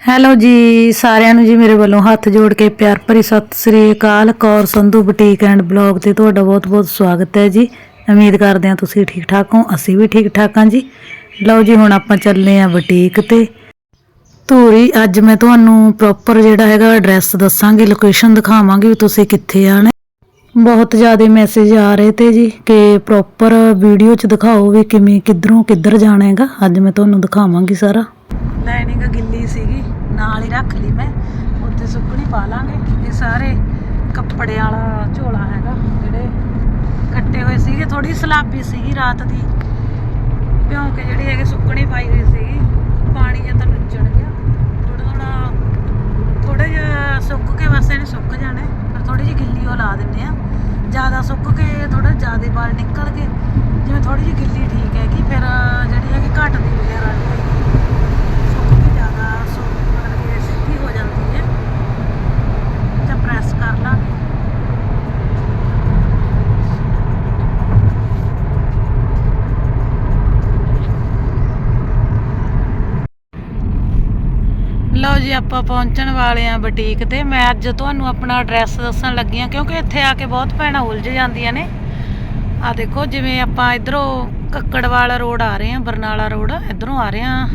Hello ਜੀ, ਸਾਰਿਆਂ ਨੂੰ ਜੀ ਮੇਰੇ ਵੱਲੋਂ ਹੱਥ ਜੋੜ ਕੇ ਪਿਆਰ ਭਰੀ ਸਤਿ ਸ੍ਰੀ ਅਕਾਲ। Kaur Sandhu boutique and blog ਤੇ ਤੁਹਾਡਾ ਬਹੁਤ-ਬਹੁਤ ਸਵਾਗਤ ਹੈ ਜੀ। ਉਮੀਦ ਕਰਦੇ ਹਾਂ ਤੁਸੀਂ ਠੀਕ ਠਾਕ ਹੋ, ਅਸੀਂ ਵੀ ਠੀਕ ਠਾਕ ਹਾਂ ਜੀ। ਲਓ ਜੀ, ਹੁਣ ਆਪਾਂ ਚੱਲੇ ਹਾਂ ਬੁਟੀਕ ਤੇ। ਧੂਰੀ, ਅੱਜ ਮੈਂ ਤੁਹਾਨੂੰ ਪ੍ਰੋਪਰ ਜਿਹੜਾ ਹੈਗਾ ਐਡਰੈਸ ਦੱਸਾਂਗੀ ਲੋਕੇਸ਼ਨ ਦਿਖਾਵਾਂਗੀ ਵੀ ਤੁਸੀਂ ਕਿੱਥੇ ਆਣਾ ਬਹੁਤ ਜ਼ਿਆਦਾ ਮੈਸੇਜ ਆ ਰਹੇ ਤੇ ਜੀ, ਕਿ ਪ੍ਰੋਪਰ ਵੀਡੀਓ ਚ ਦਿਖਾਓ ਵੀ ਕਿਵੇਂ, ਕਿੱਧਰੋਂ, ਕਿੱਧਰ ਜਾਣਾ ਹੈਗਾ। ਅੱਜ ਮੈਂ ਤੁਹਾਨੂੰ ਦਿਖਾਵਾਂਗੀ ਸਾਰਾ। ਲਾਈਨਿੰਗ ਗਿੱਲੀ ਸੀਗੀ, ਨਾਲ ਹੀ ਰੱਖ ਲਈ ਮੈਂ। ਉੱਤੇ ਸੁੱਕਣੀ ਪਾ ਲਾਂਗੇ। ਇਹ ਸਾਰੇ ਕੱਪੜੇ ਵਾਲਾ ਝੋਲਾ ਹੈਗਾ, ਜਿਹੜੇ ਕੱਟੇ ਹੋਏ ਸੀਗੇ। ਥੋੜੀ ਸਲਾਬੀ ਸੀਗੀ ਰਾਤ ਦੀ। ਭਿਉਂ ਕੇ ਜਿਹੜੀ ਹੈਗੀ ਸੁੱਕਣੀ ਪਾਈ ਹੋਈ ਸੀਗੀ, ਪਾਣੀ ਜਾਂ ਤਾਂ ਨੁੱਚੜ ਗਿਆ ਥੋੜਾ ਥੋੜਾ ਥੋੜਾ ਜਿਹਾ ਸੁੱਕ ਕੇ ਬਸ ਇਹਨੇ ਸੁੱਕ ਜਾਣਾ ਹੈ। ਫਿਰ ਥੋੜੀ ਜਿਹੀ ਗਿੱਲੀ ਉਹ ਲਾ ਦਿੰਦੇ ਸੁੱਕ ਕੇ ਥੋੜਾ ਜ਼ਿਆਦਾ ਵਾਲ ਨਿਕਲ ਗਏ ਜਿਵੇਂ ਥੋੜੀ ਜਿਹੀ ਗਿੱਲੀ ਠੀਕ ਹੈਗੀ ਫਿਰ ਜਿਹੜੀ ਹੈਗੀ ਘੱਟ ਦੀ ਵਗੈਰਾ ਨਹੀਂ ਸੁੱਕ ਕੇ ਜ਼ਿਆਦਾ ਸੁੱਕ ਮਤਲਬ ਕਿ ਸਿੱਧੀ ਹੋ ਜਾਂਦੀ ਹੈ। ਜਾਂ ਪ੍ਰੈਸ ਕਰ ਲਾਂਗੇ ਲਓ ਜੀ ਆਪਾਂ ਪਹੁੰਚਣ ਵਾਲੇ ਆ ਬੁਟੀਕ ਤੇ। ਮੈਂ ਅੱਜ ਤੁਹਾਨੂੰ ਆਪਣਾ ਐਡਰੈਸ ਦੱਸਣ ਲੱਗੀ ਆ ਕਿਉਂਕਿ ਇੱਥੇ ਆ ਕੇ ਬਹੁਤ ਭੈਣਾਂ ਉਲਝ ਜਾਂਦੀਆਂ ਨੇ। ਆ ਦੇਖੋ, ਜਿਵੇਂ ਆਪਾਂ ਇਧਰੋਂ ਕੱਕੜਵਾਲ ਰੋਡ ਆ ਰਹੇ ਆ ਬਰਨਾਲਾ ਰੋਡ, ਇਧਰੋਂ ਆ ਰਹੇ ਆ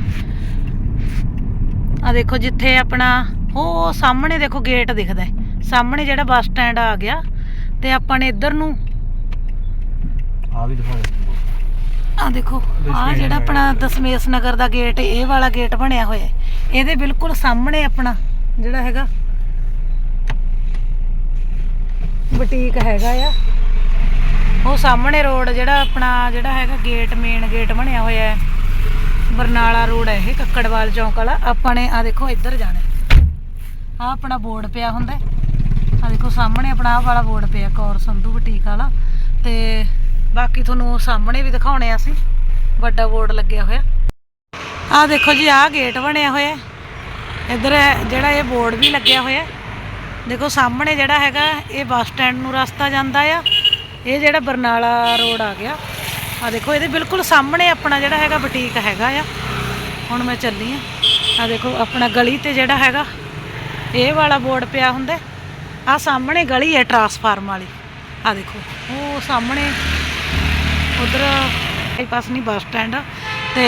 ਆ ਦੇਖੋ, ਜਿੱਥੇ ਆਪਣਾ ਉਹ ਸਾਹਮਣੇ ਦੇਖੋ ਗੇਟ ਦਿਖਦਾ ਹੈ। ਸਾਹਮਣੇ ਜਿਹੜਾ ਬੱਸ ਸਟੈਂਡ ਆ ਗਿਆ ਤੇ ਆਪਾਂ ਨੇ ਇੱਧਰ ਨੂੰ ਆ ਵੀ ਦਿਖਾਓ। ਆ ਦੇਖੋ ਆ ਜਿਹੜਾ ਆਪਣਾ ਦਸਮੇਸ਼ ਨਗਰ ਦਾ ਗੇਟ ਇਹ ਵਾਲਾ ਗੇਟ ਬਣਿਆ ਹੋਇਆ ਹੈ। ਇਹਦੇ ਬਿਲਕੁਲ ਸਾਹਮਣੇ ਆਪਣਾ ਜਿਹੜਾ ਹੈਗਾ ਬੁਟੀਕ ਹੈਗਾ ਆ। ਉਹ ਸਾਹਮਣੇ ਰੋਡ ਜਿਹੜਾ ਆਪਣਾ ਜਿਹੜਾ ਹੈਗਾ ਗੇਟ ਮੇਨ ਗੇਟ ਬਣਿਆ ਹੋਇਆ ਹੈ। ਬਰਨਾਲਾ ਰੋਡ ਹੈ ਇਹ ਕੱਕੜਵਾਲ ਚੌਂਕ ਵਾਲਾ। ਆਪਾਂ ਨੇ ਆ ਦੇਖੋ ਇੱਧਰ ਜਾਣਾ ਆ ਆਪਣਾ ਬੋਰਡ ਪਿਆ ਹੁੰਦਾ ਆ ਦੇਖੋ ਸਾਹਮਣੇ ਆਪਣਾ ਆਹ ਵਾਲਾ ਬੋਰਡ ਪਿਆ ਕੌਰ ਸੰਧੂ ਬੁਟੀਕ ਵਾਲਾ। ਤੇ ਬਾਕੀ ਤੁਹਾਨੂੰ ਸਾਹਮਣੇ ਵੀ ਦਿਖਾਉਣੇ ਆ ਅਸੀਂ। ਵੱਡਾ ਬੋਰਡ ਲੱਗਿਆ ਹੋਇਆ। ਆ ਦੇਖੋ ਜੀ, ਆਹ ਗੇਟ ਬਣਿਆ ਹੋਇਆ। ਇੱਧਰ ਜਿਹੜਾ ਇਹ ਬੋਰਡ ਵੀ ਲੱਗਿਆ ਹੋਇਆ। ਦੇਖੋ, ਸਾਹਮਣੇ ਜਿਹੜਾ ਹੈਗਾ, ਇਹ ਬੱਸ ਸਟੈਂਡ ਨੂੰ ਰਸਤਾ ਜਾਂਦਾ ਆ। ਇਹ ਜਿਹੜਾ ਬਰਨਾਲਾ ਰੋਡ ਆ ਗਿਆ। ਆ ਦੇਖੋ, ਇਹਦੇ ਬਿਲਕੁਲ ਸਾਹਮਣੇ ਆਪਣਾ ਜਿਹੜਾ ਹੈਗਾ ਬੁਟੀਕ ਹੈਗਾ ਆ। ਹੁਣ ਮੈਂ ਚੱਲੀ ਆ। ਆ ਦੇਖੋ, ਆਪਣਾ ਗਲੀ ਤੇ ਜਿਹੜਾ ਹੈਗਾ, ਇਹ ਵਾਲਾ ਬੋਰਡ ਪਿਆ ਹੁੰਦਾ। ਆ ਸਾਹਮਣੇ ਗਲੀ ਹੈ ਟਰਾਂਸਫਾਰਮ ਵਾਲੀ। ਆ ਦੇਖੋ, ਉਹ ਸਾਹਮਣੇ ਉਧਰ ਇਹ ਪਾਸ ਨਹੀਂ ਬੱਸ ਸਟੈਂਡ ਤੇ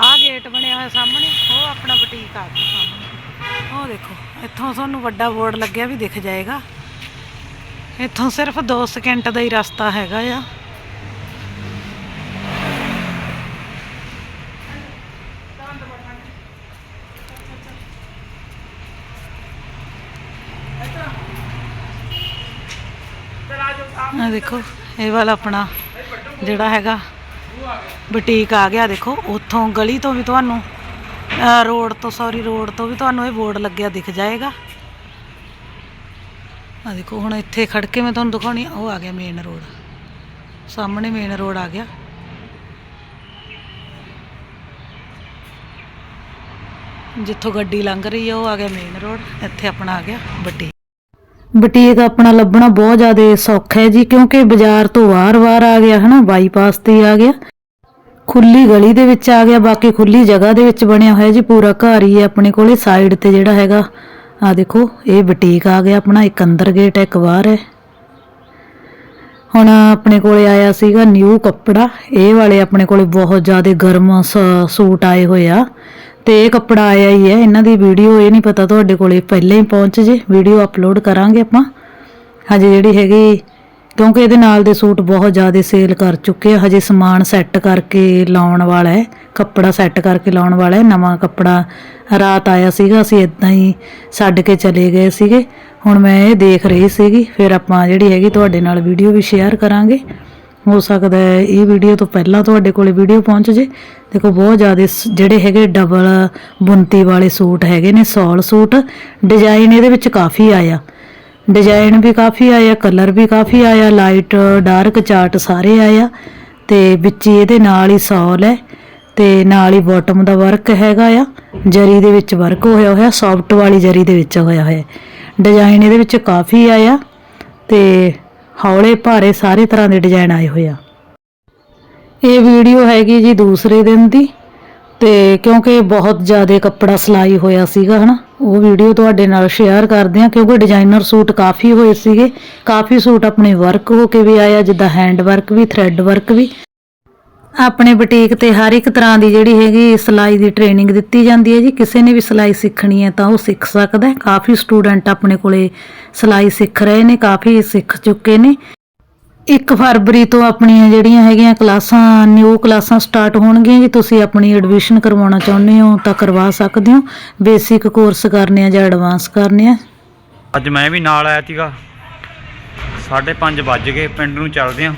ਆਹ ਗੇਟ ਬਣਿਆ ਹੋਇਆ ਸਾਹਮਣੇ, ਉਹ ਆਪਣਾ ਬੁਟੀਕ ਆ ਗਿਆ ਸਾਹਮਣੇ। ਉਹ ਦੇਖੋ, ਇੱਥੋਂ ਤੁਹਾਨੂੰ ਵੱਡਾ ਬੋਰਡ ਲੱਗਿਆ ਵੀ ਦਿਖ ਜਾਏਗਾ। ਇੱਥੋਂ ਸਿਰਫ 2 ਸਕਿੰਟ ਦਾ ਹੀ ਰਸਤਾ ਹੈਗਾ ਆ। ਆ ਦੇਖੋ, ਇਹ ਵਾਲਾ ਆਪਣਾ ਜਿਹੜਾ ਹੈਗਾ ਬੁਟੀਕ ਆ ਗਿਆ, ਦੇਖੋ, ਉੱਥੋਂ ਗਲੀ ਤੋਂ ਵੀ ਤੁਹਾਨੂੰ ਰੋਡ ਤੋਂ ਸੌਰੀ ਰੋਡ ਤੋਂ ਵੀ ਤੁਹਾਨੂੰ ਇਹ ਬੋਰਡ ਲੱਗਿਆ ਦਿਖ ਜਾਏਗਾ। ਆ ਦੇਖੋ, ਹੁਣ ਇੱਥੇ ਖੜ ਕੇ ਮੈਂ ਤੁਹਾਨੂੰ ਦਿਖਾਉਣੀ ਉਹ ਆ ਗਿਆ ਮੇਨ ਰੋਡ ਸਾਹਮਣੇ ਮੇਨ ਰੋਡ ਆ ਗਿਆ। ਜਿੱਥੋਂ ਗੱਡੀ ਲੰਘ ਰਹੀ ਹੈ ਉਹ ਆ ਗਿਆ ਮੇਨ ਰੋਡ ਇੱਥੇ ਆਪਣਾ ਆ ਗਿਆ ਵੱਡੀ ਬੁਟੀਕ ਆਪਣਾ ਲੱਭਣਾ ਬਹੁਤ ਜ਼ਿਆਦਾ ਸੌਖਾ ਹੈ ਜੀ, ਕਿਉਂਕਿ ਬਾਜ਼ਾਰ ਤੋਂ ਵਾਰ ਵਾਰ ਆ ਗਿਆ, ਹਨਾ ਬਾਈਪਾਸ ਤੇ ਆ ਗਿਆ। ਖੁੱਲੀ ਗਲੀ ਦੇ ਵਿੱਚ ਆ ਗਿਆ, ਬਾਕੀ ਖੁੱਲੀ ਜਗ੍ਹਾ ਦੇ ਵਿੱਚ ਬਣਿਆ ਹੋਇਆ ਜੀ, ਪੂਰਾ ਘਰ ਹੀ ਹੈ ਆਪਣੇ ਕੋਲੇ ਸਾਈਡ ਤੇ ਜਿਹੜਾ ਹੈਗਾ ਆ ਦੇਖੋ, ਇਹ ਬੁਟੀਕ ਆ ਗਿਆ ਆਪਣਾ, ਇੱਕ ਅੰਦਰ ਗੇਟ ਹੈ, ਇੱਕ ਬਾਹਰ ਹੈ। ਹੁਣ ਆਪਣੇ ਕੋਲੇ ਆਇਆ ਸੀਗਾ ਨਿਊ ਕੱਪੜਾ, ਇਹ ਵਾਲੇ ਆਪਣੇ ਕੋਲੇ ਬਹੁਤ ਜ਼ਿਆਦਾ ਗਰਮ ਸੂਟ ਆਏ ਹੋਏ ਆ। ਤੇ ਇਹ ਕੱਪੜਾ ਆਇਆ ਹੀ ਹੈ, ਇਹਨਾਂ ਦੀ ਵੀਡੀਓ ਇਹ ਨਹੀਂ ਪਤਾ ਤੁਹਾਡੇ ਕੋਲੇ, ਪਹਿਲਾਂ ਹੀ ਪਹੁੰਚ ਜੇ ਵੀਡੀਓ ਅਪਲੋਡ ਕਰਾਂਗੇ ਆਪਾਂ। ਹਜੇ ਜਿਹੜੀ ਹੈਗੀ, ਕਿਉਂਕਿ ਇਹਦੇ ਨਾਲ ਦੇ ਸੂਟ ਬਹੁਤ ਜ਼ਿਆਦਾ ਸੇਲ ਕਰ ਚੁੱਕੇ ਆ, ਹਜੇ ਸਮਾਨ ਸੈੱਟ ਕਰਕੇ ਲਾਉਣ ਵਾਲਾ ਹੈ, ਕੱਪੜਾ ਸੈੱਟ ਕਰਕੇ ਲਾਉਣ ਵਾਲਾ ਹੈ, ਨਵਾਂ ਕੱਪੜਾ ਰਾਤ ਆਇਆ ਸੀਗਾ, ਅਸੀਂ ਇਦਾਂ ਹੀ ਛੱਡ ਕੇ ਚਲੇ ਗਏ ਸੀਗੇ। ਹੁਣ ਮੈਂ ਇਹ ਦੇਖ ਰਹੀ ਸੀਗੀ, ਫਿਰ ਆਪਾਂ ਜਿਹੜੀ ਹੈਗੀ, ਤੁਹਾਡੇ ਨਾਲ ਵੀਡੀਓ ਵੀ ਸ਼ੇਅਰ ਕਰਾਂਗੇ। ਹੋ ਸਕਦਾ ਹੈ। ਇਹ ਵੀਡੀਓ ਤੋਂ ਪਹਿਲਾਂ ਤੁਹਾਡੇ ਕੋਲੇ ਵੀਡੀਓ ਪਹੁੰਚ ਜੇ। ਦੇਖੋ, ਬਹੁਤ ਜ਼ਿਆਦਾ ਸ- ਜਿਹੜੇ ਹੈਗੇ ਡਬਲ ਬੁੰਤੀ ਵਾਲੇ ਸੂਟ ਹੈਗੇ ਨੇ ਸੌਲ ਸੂਟ ਡਿਜ਼ਾਈਨ ਇਹਦੇ ਵਿੱਚ ਕਾਫੀ ਆਇਆ। ਡਿਜ਼ਾਈਨ ਵੀ ਕਾਫੀ ਆਇਆ ਕਲਰ ਵੀ ਕਾਫੀ ਆਇਆ ਲਾਈਟ ਡਾਰਕ ਚਾਰਟ ਸਾਰੇ ਆਇਆ। ਤੇ ਵਿੱਚ ਹੀ ਇਹਦੇ ਨਾਲ ਹੀ ਸੌਲ ਹੈ ਤੇ ਨਾਲ ਹੀ ਬਾਟਮ ਦਾ ਵਰਕ ਹੈਗਾ ਆ। ਜਰੀ ਦੇ ਵਿੱਚ ਵਰਕ ਹੋਇਆ ਹੋਇਆ ਸੌਫਟ ਵਾਲੀ ਜਰੀ ਦੇ ਵਿੱਚ ਹੋਇਆ ਹੋਇਆ। ਡਿਜ਼ਾਈਨ ਇਹਦੇ ਵਿੱਚ ਕਾਫੀ ਆਇਆ ਤੇ ਹੌਲੇ ਭਾਰੇ ਸਾਰੇ ਤਰ੍ਹਾਂ ਦੇ ਡਿਜ਼ਾਈਨ ਆਏ ਹੋਏ ਆ। ਇਹ ਵੀਡੀਓ ਹੈਗੀ ਜੀ ਦੂਸਰੇ ਦਿਨ ਦੀ ਤੇ ਕਿਉਂਕਿ ਬਹੁਤ ਜ਼ਿਆਦਾ ਕੱਪੜਾ ਸਿਲਾਈ ਹੋਇਆ ਸੀਗਾ, ਹਨਾ? ਉਹ ਵੀਡੀਓ ਤੁਹਾਡੇ ਨਾਲ ਸ਼ੇਅਰ ਕਰਦੇ ਆ ਕਿਉਂਕਿ ਡਿਜ਼ਾਈਨਰ ਸੂਟ ਕਾਫੀ ਹੋਏ ਸੀਗੇ। ਕਾਫੀ ਸੂਟ ਆਪਣੇ ਵਰਕ ਹੋ ਕੇ ਵੀ ਆਇਆ ਜਿੱਦਾਂ ਹੈਂਡ ਵਰਕ ਵੀ ਥ੍ਰੈਡ ਵਰਕ ਵੀ। ਆਪਣੇ ਬੁਟੀਕ ਤੇ ਹਰ ਇੱਕ ਤਰ੍ਹਾਂ ਦੀ ਜਿਹੜੀ ਹੈਗੀ ਸਿਲਾਈ ਦੀ ਟ੍ਰੇਨਿੰਗ ਦਿੱਤੀ ਜਾਂਦੀ ਹੈ ਜੀ। ਕਿਸੇ ਨੇ ਵੀ ਸਿਲਾਈ ਸਿੱਖਣੀ ਹੈ ਤਾਂ ਉਹ ਸਿੱਖ ਸਕਦਾ ਹੈ। ਕਾਫੀ ਸਟੂਡੈਂਟ ਆਪਣੇ ਕੋਲੇ ਸਿਲਾਈ ਸਿੱਖ ਰਹੇ ਨੇ, ਕਾਫੀ ਸਿੱਖ ਚੁੱਕੇ ਨੇ। 1 ਫਰਵਰੀ ਤੋਂ ਆਪਣੀਆਂ ਜਿਹੜੀਆਂ ਹੈਗੀਆਂ ਕਲਾਸਾਂ ਨਿਊ ਕਲਾਸਾਂ ਸਟਾਰਟ ਹੋਣਗੀਆਂ ਜੀ। ਤੁਸੀਂ ਆਪਣੀ ਐਡਮਿਸ਼ਨ ਕਰਵਾਉਣਾ ਚਾਹੁੰਦੇ ਹੋ ਤਾਂ ਕਰਵਾ ਸਕਦੇ ਹੋ। ਬੇਸਿਕ ਕੋਰਸ ਕਰਨੇ ਆ ਜਾਂ ਐਡਵਾਂਸ ਕਰਨੇ ਆ? ਅੱਜ ਮੈਂ ਵੀ ਨਾਲ ਆਇਆ ਸੀਗਾ। 5:30 ਵੱਜ ਗਏ, ਪਿੰਡ ਨੂੰ ਚੱਲਦੇ ਆਂ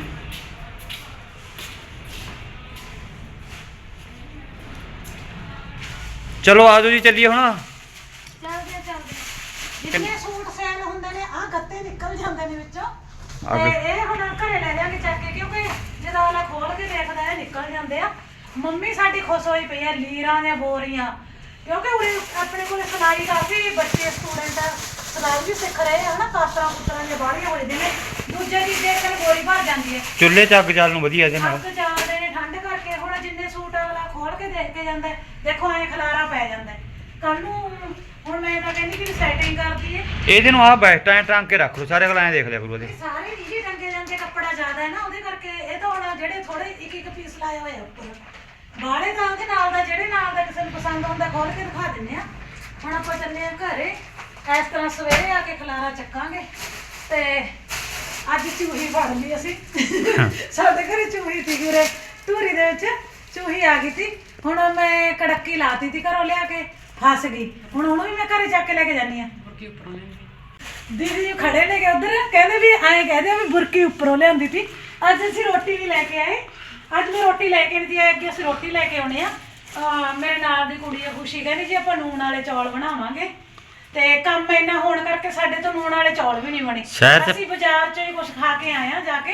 ਚਲੋ ਆਜੋ ਜੀ ਚੱਲੀਏ ਹੁਣ। ਚੱਲਦੇ ਚੱਲਦੇ ਆ। ਜਿੰਨੇ ਸੂਟ ਸੇਲ ਹੁੰਦੇ ਨੇ ਆ ਗੱਤੇ ਨਿਕਲ ਜਾਂਦੇ ਨੇ ਵਿੱਚੋਂ। ਤੇ ਗਏ। ਇਹ ਹੁਣ ਘਰੇ ਲੈ ਜਾਾਂਗੇ ਚੱਕ ਕੇ ਕਿਉਂਕਿ ਜਦੋਂ ਅਗਲਾ ਖੋਲ ਕੇ ਦੇਖਦਾ ਇਹ ਨਿਕਲ ਜਾਂਦੇ ਆ। ਮੰਮੀ ਸਾਡੀ ਖੁਸ਼ ਹੋਈ ਪਈ ਆ ਲੀਰਾਂ ਦੀਆਂ ਬੋਰੀਆਂ। ਕਿਉਂਕਿ ਉਰੇ ਆਪਣੇ ਕੋਲ ਸਿਲਾਈ ਕਾਫੀ ਬੱਚੇ ਸਟੂਡੈਂਟ ਸਿਲਾਈ ਵੀ ਸਿੱਖ ਰਹੇ ਆ ਹਨਾ? ਕਾਸਰਾਂ ਕੁਤਰਾਂ ਦੀਆਂ ਬਾਹਲੀਆਂ ਹੋ ਜਾਂਦੀਆਂ ਨੇ। ਦੂਜੇ ਦੀ ਦੇਖ ਕੇ ਗੋਰੀ ਭਰ ਜਾਂਦੀ ਹੈ। ਚੁੱਲ੍ਹੇ ਚ ਅੱਗ ਚੱਲ ਨੂੰ ਵਧੀਆ ਇਹਦੇ ਨਾਲ। ਅੱਗ ਜਾਂਦੇ ਨੇ ਠੰਡ ਕਰਕੇ ਹੁਣ ਜਿੰਨੇ ਸੂਟ ਖੋਲ ਕੇ ਦੇਖ ਕੇ ਜਾਂਦਾ ਹੈ, ਦੇਖੋ ਐ ਖਲਾਰਾ ਪੈ ਜਾਂਦਾ ਕੱਲ ਨੂੰ ਹੁਣ ਮੈਂ ਤਾਂ ਕਹਿੰਦੀ ਕਿ ਸੈਟਿੰਗ ਕਰਦੀ ਹੈ ਇਹਦੇ ਨੂੰ ਆਹ ਬੈਸਟਾਂ ਐ ਟੰਗ ਕੇ ਰੱਖ ਲਓ ਸਾਰੇ ਐਂ ਦੇਖ ਲਿਆ ਕਰੂ ਉਹਦੇ। ਇਹ ਸਾਰੇ ਨੀਲੀ ਟੰਗੇ ਜਾਂਦੇ ਕੱਪੜਾ ਜ਼ਿਆਦਾ ਹੈ ਨਾ ਉਹਦੇ ਕਰਕੇ ਇਹ ਤਾਂ ਹੁਣ ਜਿਹੜੇ ਥੋੜੇ ਇੱਕ ਇੱਕ ਪੀਸ ਲਾਏ ਹੋਏ ਆ ਉੱਪਰ। ਬਾਹਲੇ ਤਾਂ ਉਹਦੇ ਨਾਲ ਦਾ ਜਿਹੜੇ ਨਾਲ ਦਾ ਕਿਸੇ ਨੂੰ ਪਸੰਦ ਆਉਂਦਾ ਖੋਲ ਕੇ ਦਿਖਾ ਦਿੰਨੇ ਆ ਹੁਣ ਆਪਾਂ ਚੱਲੇ ਆ ਘਰੇ। ਇਸ ਤਰ੍ਹਾਂ ਸਵੇਰੇ ਆ ਕੇ ਖਲਾਰਾ ਚੱਕਾਂਗੇ। ਤੇ ਅੱਜ ਚੂਹੀ ਫੜ ਲਈ ਅਸੀਂ। ਸਾਡੇ ਘਰੇ ਚੂਹੀ ਸੀ ਉਰੇ ਧੂਰੀ ਦੇ ਵਿੱਚ। ਚੂਹੀ ਆ ਗਈ ਸੀ। ਹੁਣ ਮੈਂ ਕੜੱਕੀ ਲਾਤੀ ਸੀ ਘਰੋਂ ਲਿਆ ਕੇ ਫਸ ਗਈ। ਹੁਣ ਉਹਨੂੰ ਵੀ ਮੈਂ ਘਰੇ ਚੱਕ ਕੇ ਲੈ ਕੇ ਜਾਨੀ ਆ। ਦੀਦੀ ਜੀ ਖੜੇ ਨੇ ਕਿ ਉਧਰ ਕਹਿੰਦੇ ਵੀ ਐਂ ਕਹਦੇ ਵੀ ਬੁਰਕੀ ਉੱਪਰੋਂ ਲਿਆਂਦੀ ਸੀ। ਅੱਜ ਅਸੀਂ ਰੋਟੀ ਵੀ ਲੈ ਕੇ ਆਏ। ਅੱਜ ਮੈਂ ਰੋਟੀ ਲੈ ਕੇ ਨਹੀਂ ਆਈ ਅੱਗੇ ਅਸੀਂ ਰੋਟੀ ਲੈ ਕੇ ਆਉਣੇ ਆ। ਅਹ ਮੇਰੇ ਨਾਲ ਦੀ ਕੁੜੀ ਆ ਖੁਸ਼ੀ ਕਹਿੰਦੀ ਜੀ ਆਪਾਂ ਨੂਣ ਵਾਲੇ ਚੌਲ ਬਣਾਵਾਂਗੇ। ਤੇ ਕੰਮ ਇੰਨਾ ਹੋਣ ਕਰਕੇ ਸਾਡੇ ਤੋਂ ਨੂਣ ਵਾਲੇ ਚੌਲ ਵੀ ਨਹੀਂ ਬਣੇ। ਅਸੀਂ ਬਾਜ਼ਾਰ ਚੋਂ ਹੀ ਕੁਝ ਖਾ ਕੇ ਆਏ ਆ ਜਾ ਕੇ।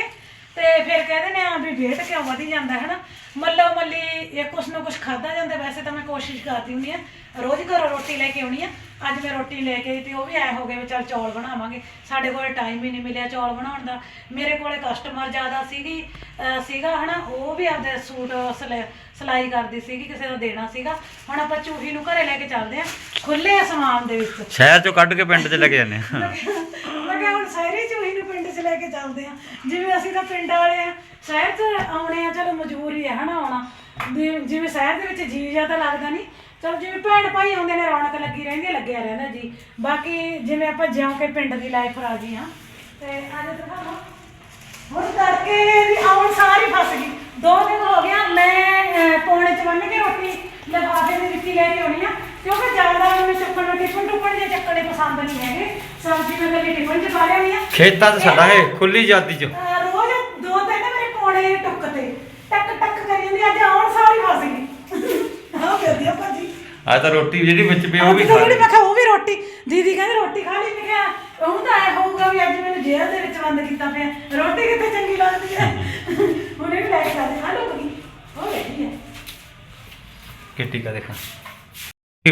ਤੇ ਫਿਰ ਕਹਿੰਦੇ ਨੇ ਆ ਵੀ ਵੇਟ ਕਿਉਂ ਵਧੀ ਜਾਂਦਾ ਹੈ ਨਾ? ਮੱਲੋ ਮੱਲੀ ਇਹ ਕੁਛ ਨਾ ਕੁਛ ਖਾਦਾ ਜਾਂਦਾ ਵੈਸੇ ਤਾਂ ਮੈਂ ਕੋਸ਼ਿਸ਼ ਕਰਦੀ ਹੁੰਦੀ ਆ ਰੋਜ਼ ਘਰੋਂ ਰੋਟੀ ਲੈ ਕੇ ਆਉਣੀ ਆ। ਅੱਜ ਮੈਂ ਰੋਟੀ ਲੈ ਕੇ ਆਈ ਤੇ ਉਹ ਵੀ ਆਏ ਹੋ ਗਏ ਵੀ ਚੱਲ ਚੌਲ ਬਣਾਵਾਂਗੇ। ਸਾਡੇ ਕੋਲ ਟਾਈਮ ਹੀ ਨਹੀਂ ਮਿਲਿਆ ਚੌਲ ਬਣਾਉਣ ਦਾ। ਮੇਰੇ ਕੋਲੇ ਕਸਟਮਰ ਜ਼ਿਆਦਾ ਸੀਗੀ ਅਹ ਸੀਗਾ ਹਨਾ ਉਹ ਵੀ ਆਪਦੇ ਸੂਟ ਸਿਲਾ- ਸਿਲਾਈ ਕਰਦੀ ਸੀਗੀ ਕਿਸੇ ਦਾ ਦੇਣਾ ਸੀਗਾ। ਹੁਣ ਆਪਾਂ ਚੂਹੀ ਨੂੰ ਘਰੇ ਲੈ ਕੇ ਚੱਲਦੇ ਆ ਖੁੱਲੇ ਅਸਮਾਨ ਦੇ ਵਿੱਚ। ਸ਼ਹਿਰ ਚੋਂ ਕੱਢ ਕੇ ਪਿੰਡ 'ਚ ਲੈ ਕੇ ਜਾਂਦੇ ਆ ਮੈਂ ਕਿਹਾ ਹੁਣ ਸਾਰੇ ਚੂਹੀ ਨੂੰ ਪਿੰਡ 'ਚ ਲੈ ਕੇ ਚੱਲਦੇ ਆ। ਜਿਵੇਂ ਅਸੀਂ ਤਾਂ ਪਿੰਡ ਵਾਲੇ ਆ ਸ਼ਹਿਰ 'ਚ ਆਉਣੇ ਆ ਚਲੋ ਮਜਬੂਰੀ ਹੈ ਹਨਾ ਆਉਣਾ। ਵੀ ਜਿਵੇਂ ਸ਼ਹਿਰ ਦੇ ਵਿੱਚ ਜੀ ਜਾਂ ਲੱਗਦਾ ਨਹੀਂ ਚਲ ਜਿਵੇਂ ਭੈਣ ਭਾਈ ਆਉਂਦੇ ਨੇ ਰੌਣਕ ਲੱਗੀ ਰਹਿੰਦੀ ਹੈ, ਲੱਗਿਆ ਰਹਿੰਦਾ ਜੀ। ਬਾਕੀ ਜਿਵੇਂ ਆਪਾਂ ਜਿਉਂ ਕੇ ਪਿੰਡ ਦੀ ਲਾਈਫ ਰਾਜੀ ਆ। ਤੇ ਅੱਜ ਦਿਖਾਵਾਂ ਹੁਣ ਤੜਕੇ ਵੀ ਆਉਣ ਸਾਰੀ ਫਸ ਗਈ। ਦੋ ਦਿਨ ਹੋ ਗਿਆ ਮੈਂ ਅਹ, ਪੌਣੇ ਚ ਬੰਨ ਕੇ ਰੋਟੀ ਲਿਫਾਫੇ ਦੇ ਵਿੱਚ ਲੈ ਕੇ ਆਉਣੀ ਆ। ਕਿਉਂਕਿ ਜ਼ਿਆਦਾ ਮੈਨੂੰ ਚੱਕਣ ਟਿਫਨ ਟੁੱਪਣ ਜੇ ਚੱਕਣੇ ਪਸੰਦ ਨਹੀਂ ਹੈਗੇ। ਸਬਜ਼ੀ ਮੈਂ ਕੱਲੀ ਟਿਫਨ ਚ ਪਾ ਲਿਆਉਣੀ ਆ। ਖੇਤਾਂ 'ਚ ਛੱਡਾਂਗੇ ਖੁੱਲੀ ਜਾਤੀ 'ਚ। ਅਹ, ਰੋਜ਼ ਦੋ ਤਿੰਨ ਮੇਰੇ ਪੌਣੇ ਟੁੱਕ ਤੇ ਟਕ ਟਕ ਕਰੀ ਜਾਂਦੀ ਅੱਜ ਆਉਣ ਸਾਰੀ ਫਸ ਗਈ। ਹਾਂ ਵਧੀਆ ਭਾਜੀ। ਆ ਤਾਂ ਰੋਟੀ ਜਿਹੜੀ ਵਿੱਚ ਪਈ ਉਹ ਵੀ ਖਾ ਜਿਹੜੀ ਲਈ। ਮੈਂ ਕਿਹਾ ਉਹ ਵੀ ਰੋਟੀ। ਦੀਦੀ ਕਹਿੰਦੇ ਰੋਟੀ ਖਾ ਲਈ ਮੈਂ ਕਿਹਾ ਉਹ ਤਾਂ ਐ ਹੋਊਗਾ ਵੀ ਅੱਜ ਮੈਨੂੰ ਜੇਲ੍ਹ ਦੇ ਵਿੱਚ ਬੰਦ ਕੀਤਾ ਪਿਆ। ਰੋਟੀ ਕਿੱਥੇ ਚੰਗੀ ਲੱਗਦੀ ਹੈ ਉਹਨੇ ਵੀ ਲੈ ਕੇ ਆ ਦੇ। ਆ ਲੋ ਬਗੀ ਉਹ ਬੈਠੀ ਹੈ ਕਿੱਟੀ ਕਾ ਦੇਖਾਂ।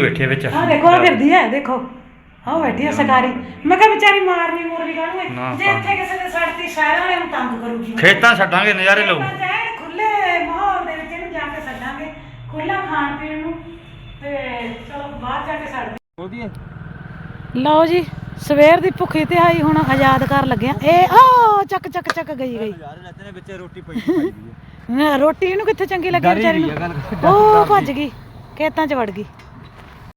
ਬੈਠੇ ਵਿੱਚ। ਆ ਦੇਖੋ ਆ ਫਿਰਦੀ ਹੈ ਦੇਖੋ। ਆ ਬੈਠੀ ਹੈ ਸਕਾਰੀ ਮੈਂ ਕਿਹਾ ਵਿਚਾਰੀ ਮਾਰਨੀ ਮੋਰਨੀ ਕਾਹਨੂੰ ਨਾ, ਹੈ ਜੇ ਇੱਥੇ ਕਿਸੇ ਦੇ ਸੜਤੀ ਸ਼ਹਿਰ ਵਾਲੇ ਨੂੰ ਤੰਗ ਕਰੂਗੀ। ਖੇਤਾਂ ਛੱਡਾਂਗੇ ਨਜ਼ਾਰੇ ਲਓ ਖੁੱਲੇ ਮਾਹੌਲ ਦੇ ਵਿੱਚ ਇਹਨੂੰ ਜਾ ਕੇ ਛੱਡਾਂਗੇ। ਖੁੱਲਾ ਖਾਣ ਪੀਣ ਨੂੰ ਤੇ ਚਲੋ ਬਾਹਰ ਜਾ ਕੇ ਛੱਡ ਉਹਦੀ ਲਓ ਜੀ ਸਵੇਰ ਦੀ ਭੁੱਖੀ ਤੇ ਆਈ ਹੁਣ ਆਜ਼ਾਦ ਕਰ ਲੱਗਿਆ ਇਹ ਆ ਚੱਕ ਚੱਕ ਚੱਕ ਗਈ ਗਈ। ਯਾਰ ਰਹਿਤੇ ਨੇ ਵਿੱਚ ਰੋਟੀ ਪਈ ਪਈ ਨਾ, ਰੋਟੀ ਇਹਨੂੰ ਕਿੱਥੇ ਚੰਗੀ ਲੱਗੀ ਵਿਚਾਰੀ ਨੂੰ? ਉਹ ਭੱਜ ਗਈ ਖੇਤਾਂ 'ਚ ਵੜ ਗਈ।